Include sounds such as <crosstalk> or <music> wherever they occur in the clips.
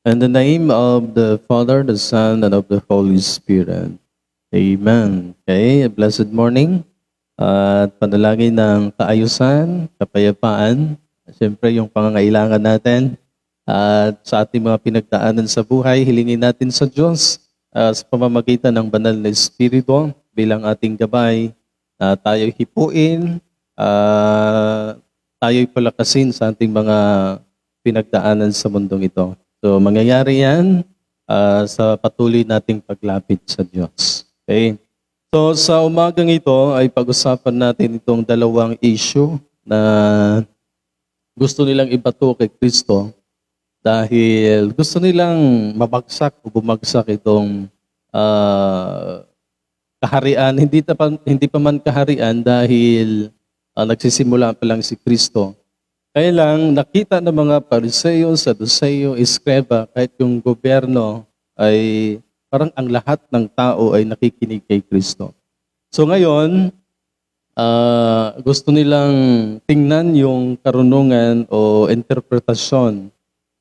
In the name of the Father, the Son, and of the Holy Spirit. Amen. Okay, blessed morning. At panalangin ng kaayusan, kapayapaan, siyempre yung pangangailangan natin. At sa ating mga pinagdaanan sa buhay, hilingin natin sa Diyos ah, sa pamamagitan ng banal na Espiritu bilang ating gabay na tayo'y hipuin, ah, tayo'y palakasin sa ating mga pinagdaanan sa mundong ito. So mangyayari yan ah, sa patuloy nating paglapit sa Diyos. Okay? So sa umagang ito ay pag-usapan natin itong dalawang issue na gusto nilang ibato kay Kristo dahil gusto nilang mabagsak o bumagsak itong ah, kaharian. Hindi, pa, hindi pa man kaharian dahil ah, nagsisimula pa lang si Kristo. Kaya lang, nakita ng mga Pariseo, Saduceo, Escriba, kahit yung gobyerno ay parang ang lahat ng tao ay nakikinig kay Kristo. So ngayon, ah, gusto nilang tingnan yung karunungan o interpretasyon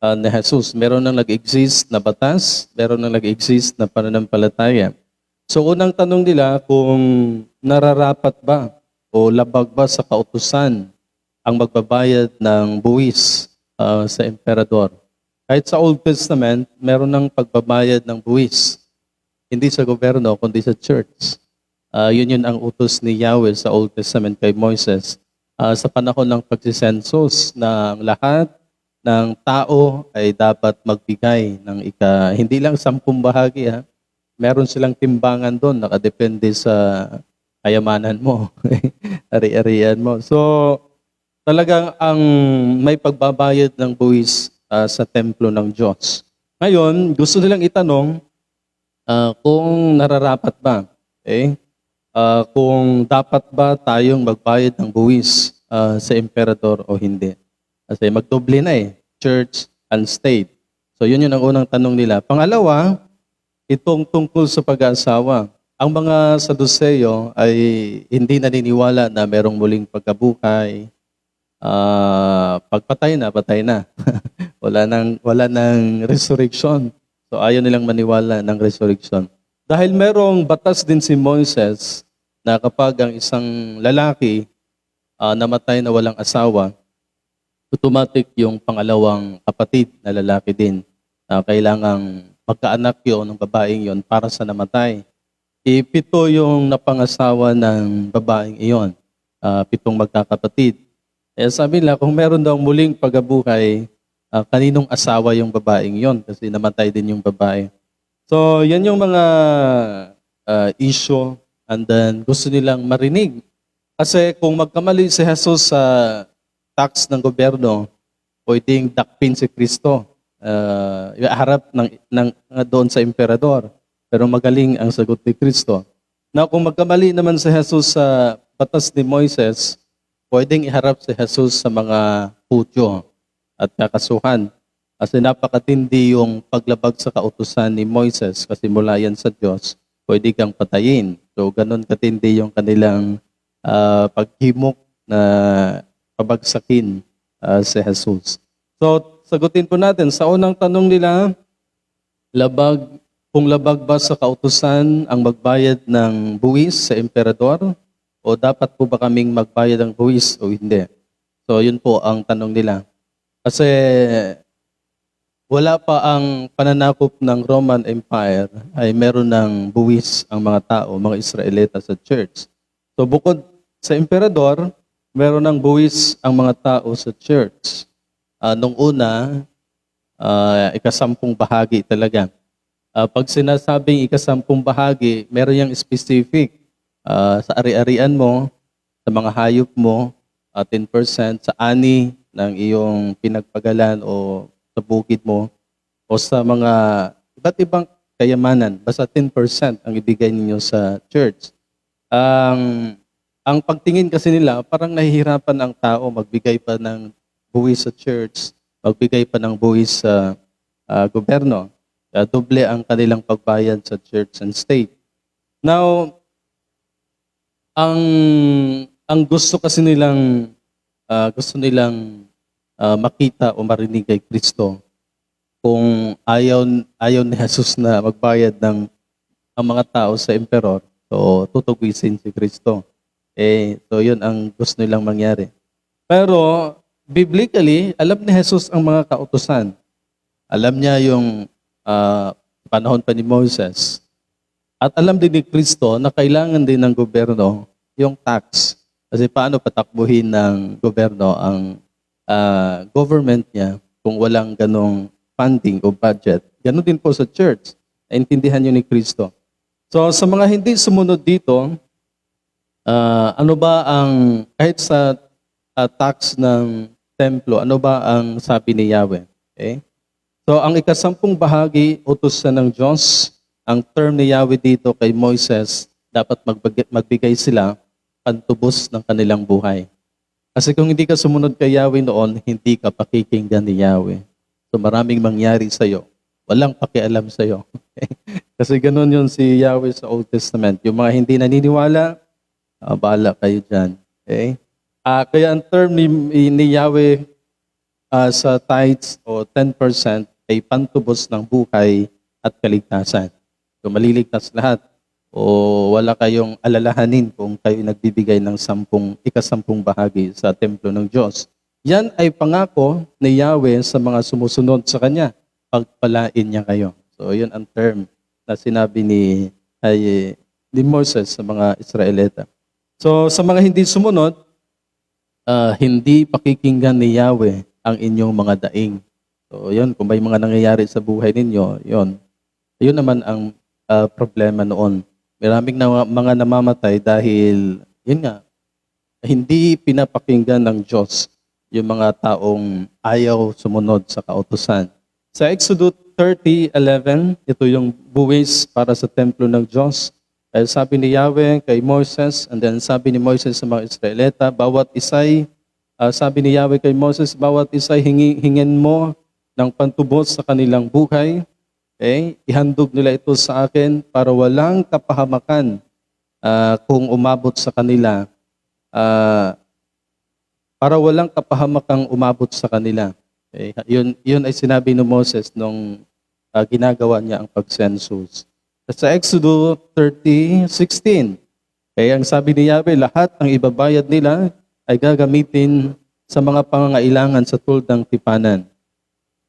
ah, ni Jesus. Meron nang nag-exist na batas, meron nang nag-exist na pananampalataya. So unang tanong nila kung nararapat ba o labag ba sa kautusan ang magbabayad ng buwis ah, sa emperador. Kahit sa Old Testament, meron ng pagbabayad ng buwis. Hindi sa gobyerno, kundi sa church. Ah, yun yun ang utos ni Yahweh sa Old Testament kay Moises. Ah, sa panahon ng pagsisensus ang lahat ng tao ay dapat magbigay ng ika, hindi lang sampung bahagi ha. Meron silang timbangan doon, nakadepende sa kayamanan mo, <laughs> ari-arian mo. So, talagang ang may pagbabayad ng buwis ah, sa templo ng Diyos. Ngayon, gusto nilang itanong ah, kung nararapat ba. Okay? Ah, kung dapat ba tayong magbayad ng buwis ah, sa emperador o hindi. Kasi magdoble na eh, church and state. So yun yun ang unang tanong nila. Pangalawa, itong tungkol sa pag-aasawa. Ang mga Saduceo ay hindi naniniwala na merong muling pagkabuhay. Ah, pagpatay na, patay na. <laughs> wala nang wala nang resurrection. So ayaw nilang maniwala ng resurrection. Dahil merong batas din si Moises na kapag ang isang lalaki ah, namatay na walang asawa, automatic yung pangalawang kapatid na lalaki din. na kailangang magkaanak yon ng babaeng yon para sa namatay. Ipito yung napangasawa ng babaeng iyon. Ah, pitong magkakapatid. Eh sabi nila, kung meron daw muling pagabuhay, ah, kaninong asawa yung babaeng yon kasi namatay din yung babae. So, yan yung mga ah, issue and then gusto nilang marinig. Kasi kung magkamali si Jesus sa tax ng gobyerno, pwedeng dakpin si Kristo. Uh, harap ng, ng, ng doon sa emperador. Pero magaling ang sagot ni Kristo. Na kung magkamali naman si Jesus sa batas ni Moises, pwedeng iharap si Jesus sa mga putyo at kakasuhan. Kasi napakatindi yung paglabag sa kautusan ni Moises kasi mula yan sa Diyos, pwede kang patayin. So ganun katindi yung kanilang ah, paghimok na pabagsakin ah, si Jesus. So sagutin po natin, sa unang tanong nila, labag, kung labag ba sa kautusan ang magbayad ng buwis sa emperador o dapat po ba kaming magbayad ng buwis o hindi? So yun po ang tanong nila. Kasi wala pa ang pananakop ng Roman Empire ay meron ng buwis ang mga tao, mga Israelita sa church. So bukod sa emperador, meron ng buwis ang mga tao sa church. Ah, nung una, ah, ikasampung bahagi talaga. Ah, pag sinasabing ikasampung bahagi, meron yung specific ah, sa ari-arian mo, sa mga hayop mo, ah, 10% sa ani ng iyong pinagpagalan o sa bukid mo, o sa mga iba't ibang kayamanan, basta 10% ang ibigay ninyo sa church. Ang ang pagtingin kasi nila, parang nahihirapan ang tao magbigay pa ng buwis sa church, magbigay pa ng buwis sa ah, gobyerno. Kaya doble ang kanilang pagbayad sa church and state. Now, ang ang gusto kasi nilang ah, gusto nilang ah, makita o marinig kay Kristo kung ayaw, ayaw ni Jesus na magbayad ng ang mga tao sa emperor, so tutugwisin si Kristo. Eh, so yun ang gusto nilang mangyari. Pero biblically, alam ni Jesus ang mga kautusan. Alam niya yung ah, panahon pa ni Moses. At alam din ni Kristo na kailangan din ng gobyerno yung tax. Kasi paano patakbuhin ng gobyerno ang ah, government niya kung walang ganong funding o budget. Ganon din po sa church. Naintindihan yun ni Kristo. So sa mga hindi sumunod dito, ah, ano ba ang, kahit sa ah, tax ng templo, ano ba ang sabi ni Yahweh? Okay? So ang ikasampung bahagi, utos sa ng Diyos, ang term ni Yahweh dito kay Moises, dapat magbigay, sila pantubos ng kanilang buhay. Kasi kung hindi ka sumunod kay Yahweh noon, hindi ka pakikinggan ni Yahweh. So maraming mangyari sa iyo. Walang pakialam sa iyo. <laughs> Kasi ganun yun si Yahweh sa Old Testament. Yung mga hindi naniniwala, ah, bahala kayo dyan. Okay? Ah, kaya ang term ni, ni Yahweh ah, sa tithes o 10% ay pantubos ng buhay at kaligtasan. So maliligtas lahat o wala kayong alalahanin kung kayo nagbibigay ng sampung, ikasampung bahagi sa templo ng Diyos. Yan ay pangako ni Yahweh sa mga sumusunod sa Kanya. Pagpalain niya kayo. So yun ang term na sinabi ni, ay, ni Moses sa mga Israelita. So sa mga hindi sumunod, ah, hindi pakikinggan ni Yahweh ang inyong mga daing. So yun, kung may mga nangyayari sa buhay ninyo, yun. Yun naman ang ah, problema noon. Maraming na, mga namamatay dahil, yun nga, hindi pinapakinggan ng Diyos yung mga taong ayaw sumunod sa kautusan. Sa Exodus 30:11, ito yung buwis para sa templo ng Diyos. Dahil sabi ni Yahweh kay Moses, and then sabi ni Moses sa mga Israelita, bawat isay, ah, sabi ni Yahweh kay Moses, bawat isay hingi, hingin mo ng pantubos sa kanilang buhay. Okay? Ihandog nila ito sa akin para walang kapahamakan ah, kung umabot sa kanila. Ah, para walang kapahamakang umabot sa kanila. Okay? Yun, yun ay sinabi ni Moses nung ah, ginagawa niya ang pag-census. Sa Exodus 30:16, kaya ang sabi ni Yahweh, lahat ang ibabayad nila ay gagamitin sa mga pangangailangan sa tuldang tipanan.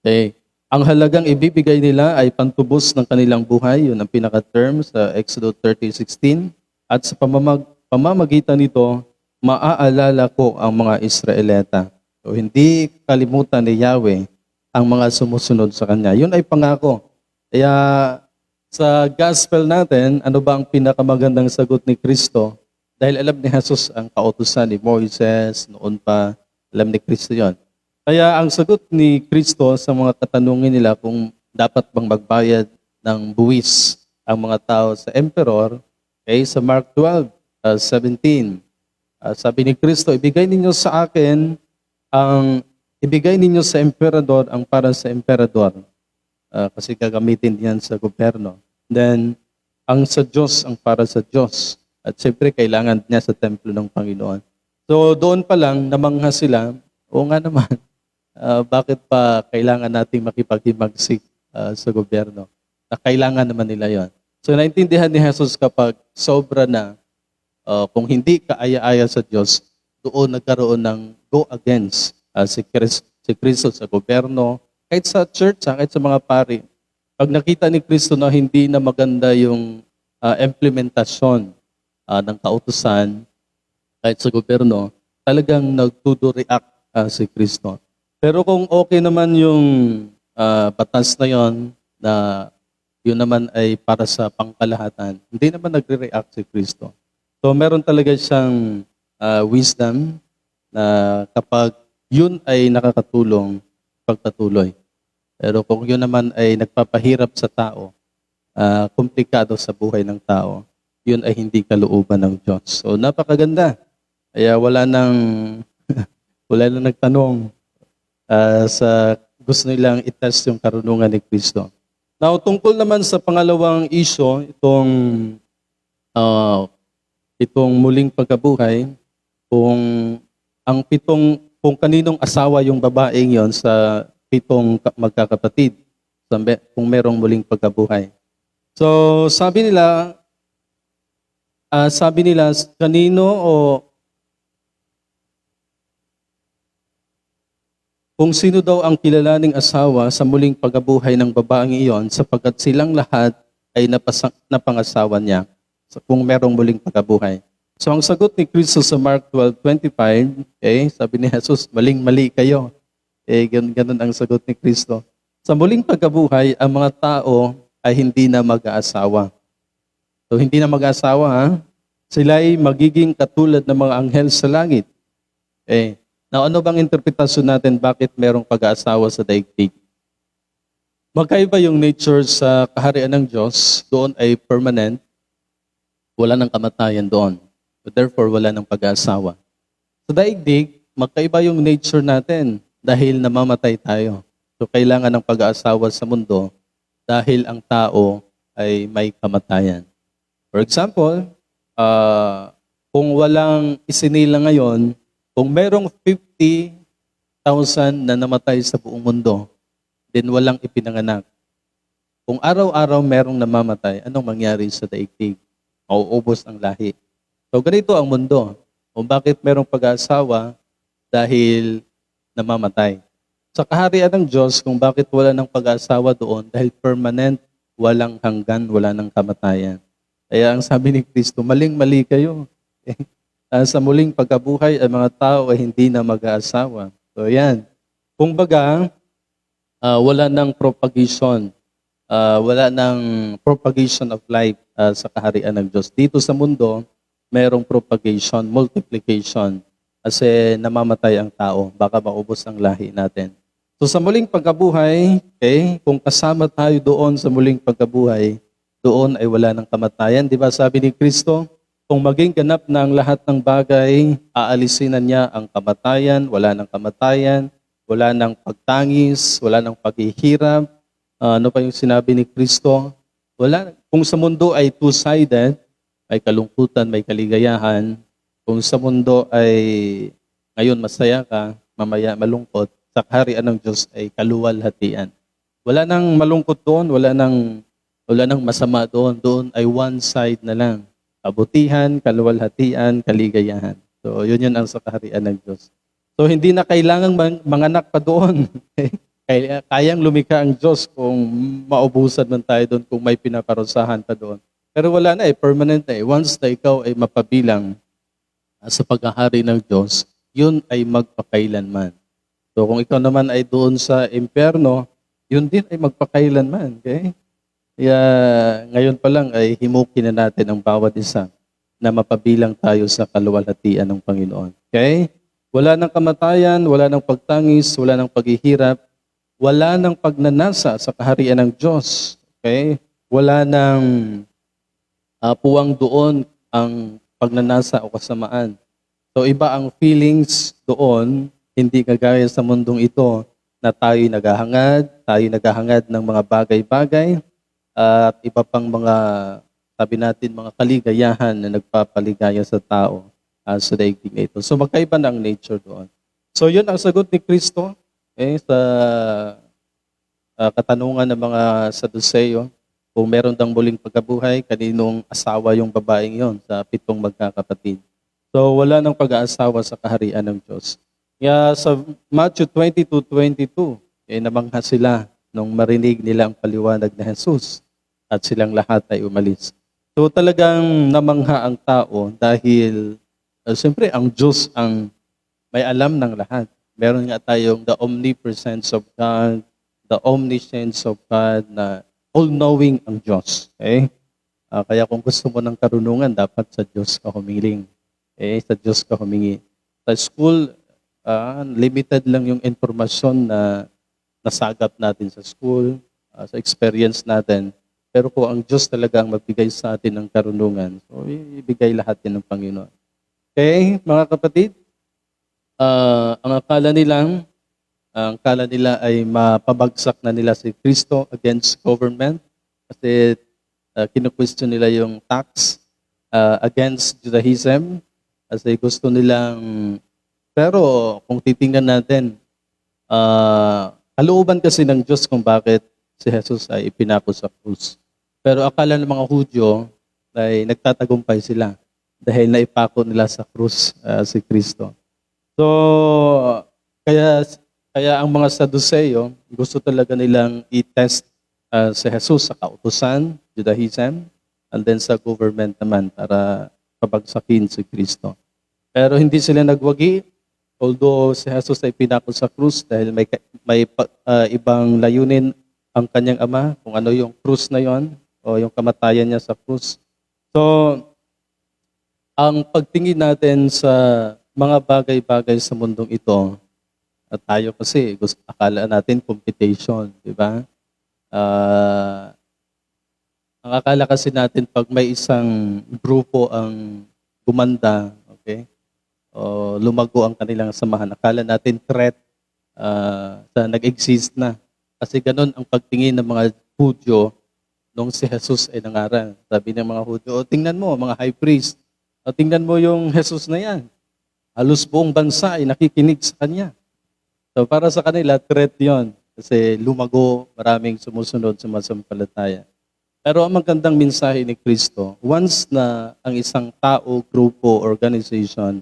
Okay. Ang halagang ibibigay nila ay pantubos ng kanilang buhay, yun ang pinaka-term sa Exodus 30:16. At sa pamamag, pamamagitan nito, maaalala ko ang mga Israelita. So, hindi kalimutan ni Yahweh ang mga sumusunod sa Kanya. Yun ay pangako. Kaya sa gospel natin, ano ba ang pinakamagandang sagot ni Kristo? Dahil alam ni Jesus ang kautusan ni Moises, noon pa, alam ni Kristo yon. Kaya ang sagot ni Kristo sa mga katanungin nila kung dapat bang magbayad ng buwis ang mga tao sa emperor, okay, sa Mark 12, uh, 17, uh, sabi ni Kristo, ibigay ninyo sa akin ang ibigay ninyo sa emperador ang para sa emperador Ah, kasi gagamitin yan sa gobyerno. Then, ang sa Diyos, ang para sa Diyos. At siyempre, kailangan niya sa templo ng Panginoon. So, doon pa lang, namangha sila, o nga naman, ah, bakit pa kailangan nating makipaghimagsik ah, sa gobyerno? Na kailangan naman nila yon. So, naintindihan ni Jesus kapag sobra na, ah, kung hindi kaaya-aya sa Diyos, doon nagkaroon ng go against ah, si, Chris, si Kristo sa gobyerno, kahit sa church, kahit sa mga pari, pag nakita ni Kristo na hindi na maganda yung ah, implementasyon ah, ng kautusan, kahit sa gobyerno, talagang nagtudo-react ah, si Kristo. Pero kung okay naman yung ah, batas na yon na yun naman ay para sa pangkalahatan, hindi naman nagre-react si Kristo. So meron talaga siyang ah, wisdom na kapag yun ay nakakatulong, pagpatuloy. Pero kung yun naman ay nagpapahirap sa tao, ah, komplikado sa buhay ng tao, yun ay hindi kalooban ng Diyos. So napakaganda. Kaya wala nang <laughs> wala nang nagtanong ah, sa gusto nilang itest yung karunungan ni Kristo. Now, tungkol naman sa pangalawang issue, itong ah, itong muling pagkabuhay, kung ang pitong kung kaninong asawa yung babaeng yon sa pitong ka- magkakapatid. kung merong muling pagkabuhay. So, sabi nila, ah, sabi nila, kanino o kung sino daw ang kilalaning asawa sa muling pagkabuhay ng babaeng iyon sapagkat silang lahat ay napasa- napangasawa niya so, kung merong muling pagkabuhay. So ang sagot ni Kristo sa Mark 12:25, okay, sabi ni Jesus, maling-mali kayo. Eh, ganun, ganun ang sagot ni Kristo. Sa muling pagkabuhay, ang mga tao ay hindi na mag-aasawa. So hindi na mag-aasawa, ha? Sila ay magiging katulad ng mga anghel sa langit. Okay. Now, ano bang interpretasyon natin bakit merong pag-aasawa sa daigdig? Magkaiba yung nature sa kaharian ng Diyos, doon ay permanent, wala ng kamatayan doon. So therefore, wala ng pag-aasawa. Sa daigdig, magkaiba yung nature natin dahil namamatay tayo. So kailangan ng pag-aasawa sa mundo dahil ang tao ay may kamatayan. For example, ah, kung walang isinila ngayon, kung merong 50,000 na namatay sa buong mundo, then walang ipinanganak. Kung araw-araw merong namamatay, anong mangyari sa daigdig? Mauubos ang lahi. So ganito ang mundo. Kung bakit merong pag-aasawa dahil namamatay. Sa kaharian ng Diyos, kung bakit wala ng pag-aasawa doon, dahil permanent, walang hanggan, wala ng kamatayan. Kaya ang sabi ni Kristo, maling-mali kayo. <laughs> Ah, sa muling pagkabuhay, ang mga tao ay hindi na mag-aasawa. So yan. Kung baga, ah, wala ng propagation. Ah, wala ng propagation of life ah, sa kaharian ng Diyos. Dito sa mundo, mayroong propagation, multiplication. Kasi namamatay ang tao, baka maubos ang lahi natin. So sa muling pagkabuhay, okay, kung kasama tayo doon sa muling pagkabuhay, doon ay wala ng kamatayan. Di ba sabi ni Kristo, kung maging ganap na ang lahat ng bagay, aalisin na niya ang kamatayan, wala ng kamatayan, wala ng pagtangis, wala ng paghihirap. Ah, ano pa yung sinabi ni Kristo? Wala. Kung sa mundo ay two-sided, may kalungkutan, may kaligayahan. Kung sa mundo ay ngayon masaya ka, mamaya malungkot, sa kaharian ng Diyos ay kaluwalhatian. Wala nang malungkot doon, wala nang wala nang masama doon. Doon ay one side na lang. Kabutihan, kaluwalhatian, kaligayahan. So, yun yun ang sa ng Diyos. So, hindi na kailangang mang- manganak pa doon. <laughs> Kaya, kayang lumikha ang Diyos kung maubusan man tayo doon, kung may pinaparusahan pa doon. Pero wala na eh, permanent na eh. Once na ikaw ay mapabilang ah, sa paghahari ng Diyos, yun ay magpakailanman. So kung ikaw naman ay doon sa impyerno, yun din ay magpakailanman. Okay? Kaya ngayon pa lang ay himukin na natin ang bawat isa na mapabilang tayo sa kaluwalhatian ng Panginoon. Okay? Wala ng kamatayan, wala ng pagtangis, wala ng paghihirap, wala ng pagnanasa sa kaharian ng Diyos. Okay? Wala ng ah, puwang doon ang pagnanasa o kasamaan. So iba ang feelings doon, hindi kagaya sa mundong ito na tayo naghahangad, tayo naghahangad ng mga bagay-bagay, at iba pang mga, sabi natin, mga kaligayahan na nagpapaligaya sa tao ah, sa daigdig na ito. So magkaiba na ang nature doon. So yun ang sagot ni Kristo eh, sa ah, katanungan ng mga Saduceo. Kung meron dang muling pagkabuhay, kaninong asawa yung babaeng yon sa pitong magkakapatid. So wala nang pag-aasawa sa kaharian ng Diyos. Kaya sa Matthew 22:22, eh, namangha sila nung marinig nila ang paliwanag ni Jesus at silang lahat ay umalis. So talagang namangha ang tao dahil uh, siyempre ang Diyos ang may alam ng lahat. Meron nga tayong the omnipresence of God, the omniscience of God na all-knowing ang Diyos. Okay? Ah, kaya kung gusto mo ng karunungan, dapat sa Diyos ka humiling. Eh, sa Diyos ka humingi. Sa school, ah, limited lang yung informasyon na nasagap natin sa school, ah, sa experience natin. Pero kung ang Diyos talaga ang magbigay sa atin ng karunungan, so ibigay lahat yan ng Panginoon. Okay, mga kapatid? Ah, ang akala nilang, ang akala nila ay mapabagsak na nila si Kristo against government kasi uh, kinu-question nila yung tax ah, against Judaism kasi gusto nilang pero kung titingnan natin ah kalooban kasi ng Diyos kung bakit si Jesus ay ipinako sa krus. Pero akala ng mga Hudyo ay nagtatagumpay sila dahil naipako nila sa krus ah, si Kristo. So, kaya kaya ang mga Saduceo, gusto talaga nilang i-test ah, si Jesus sa kautusan, Judaism, and then sa government naman para pabagsakin si Kristo. Pero hindi sila nagwagi, although si Jesus ay pinako sa krus dahil may, may ah, ibang layunin ang kanyang ama, kung ano yung krus na yon o yung kamatayan niya sa krus. So, ang pagtingin natin sa mga bagay-bagay sa mundong ito, at tayo kasi, gusto, akala natin competition, di ba? Ah, ang akala kasi natin pag may isang grupo ang gumanda? O lumago ang kanilang samahan, akala natin threat ah, sa nag-exist na. Kasi ganun ang pagtingin ng mga Hudyo nung si Jesus ay nangaral. Sabi ng mga Hudyo, o tingnan mo, mga high priest, o tingnan mo yung <laughs> Jesus na yan. Halos buong bansa ay nakikinig sa kanya. So para sa kanila, threat yon Kasi lumago, maraming sumusunod, sumasampalataya. Pero ang magandang mensahe ni Kristo, once na ang isang tao, grupo, organization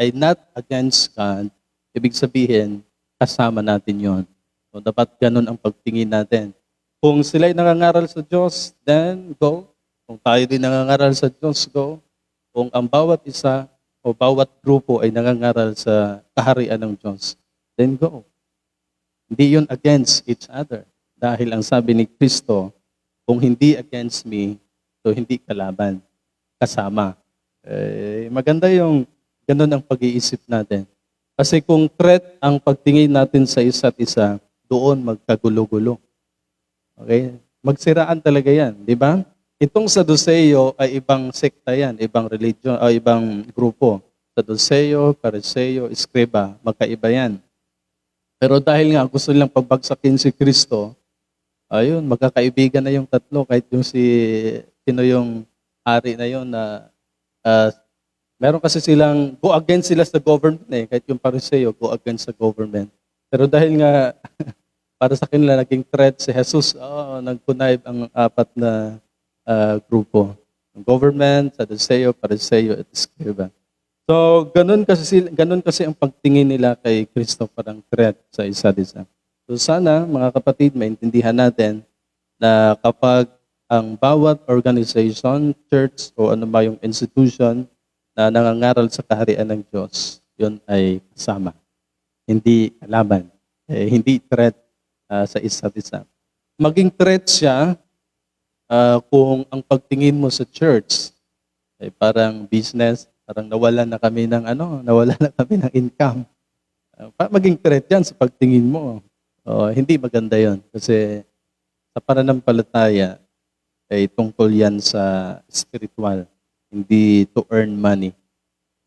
ay not against God, ibig sabihin, kasama natin yon. So dapat ganun ang pagtingin natin. Kung sila'y nangangaral sa Diyos, then go. Kung tayo din nangangaral sa Diyos, go. Kung ang bawat isa o bawat grupo ay nangangaral sa kaharian ng Diyos, then go. Hindi yun against each other. Dahil ang sabi ni Kristo, kung hindi against me, so hindi kalaban, kasama. Eh, maganda yung ganun ang pag-iisip natin. Kasi kung threat ang pagtingin natin sa isa't isa, doon magkagulo-gulo. Okay? Magsiraan talaga yan, di ba? Itong Saduceo ay ibang sekta yan, ibang religion, o ibang grupo. Saduceo, Pariseo, Escriba, magkaiba yan. Pero dahil nga gusto nilang pagbagsakin si Kristo, ayun, magkakaibigan na yung tatlo, kahit yung si, sino yung hari na yun na, ah, meron kasi silang, go against sila sa government eh, kahit yung Pariseo, go against sa government. Pero dahil nga, <laughs> para sa kanila naging threat si Jesus, oh, nagkunayb ang apat na ah, grupo. Ang government, Sadduceo, Pariseo, at Escriba. So, ganun kasi, sila- ganun kasi ang pagtingin nila kay Kristo parang threat sa isa't isa. So sana, mga kapatid, maintindihan natin na kapag ang bawat organization, church, o ano ba yung institution na nangangaral sa kaharian ng Diyos, yun ay kasama. Hindi kalaban. Eh, hindi threat ah, sa isa't isa. Maging threat siya ah, kung ang pagtingin mo sa church ay parang business, parang nawalan na kami ng ano, nawalan na kami ng income. Pa- maging threat yan sa pagtingin mo. Oh, hindi maganda yon kasi sa pananampalataya ay tungkol yan sa spiritual, hindi to earn money.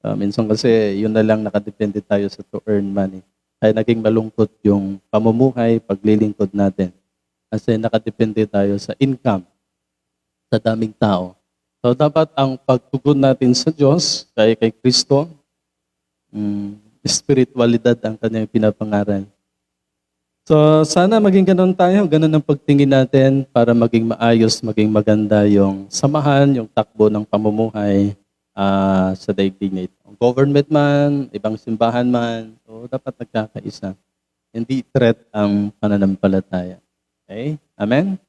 Ah, minsan kasi yun na lang nakadepende tayo sa to earn money. Ay naging malungkot yung pamumuhay, paglilingkod natin. Kasi nakadepende tayo sa income sa daming tao. So dapat ang pagtugon natin sa Diyos, kay kay Kristo, mm, spiritualidad ang kanyang pinapangaral. So sana maging ganun tayo, ganun ang pagtingin natin para maging maayos, maging maganda yung samahan, yung takbo ng pamumuhay ah, sa daigdig na. Government man, ibang simbahan man, so dapat nagkakaisa. Hindi threat ang pananampalataya. Okay? Amen?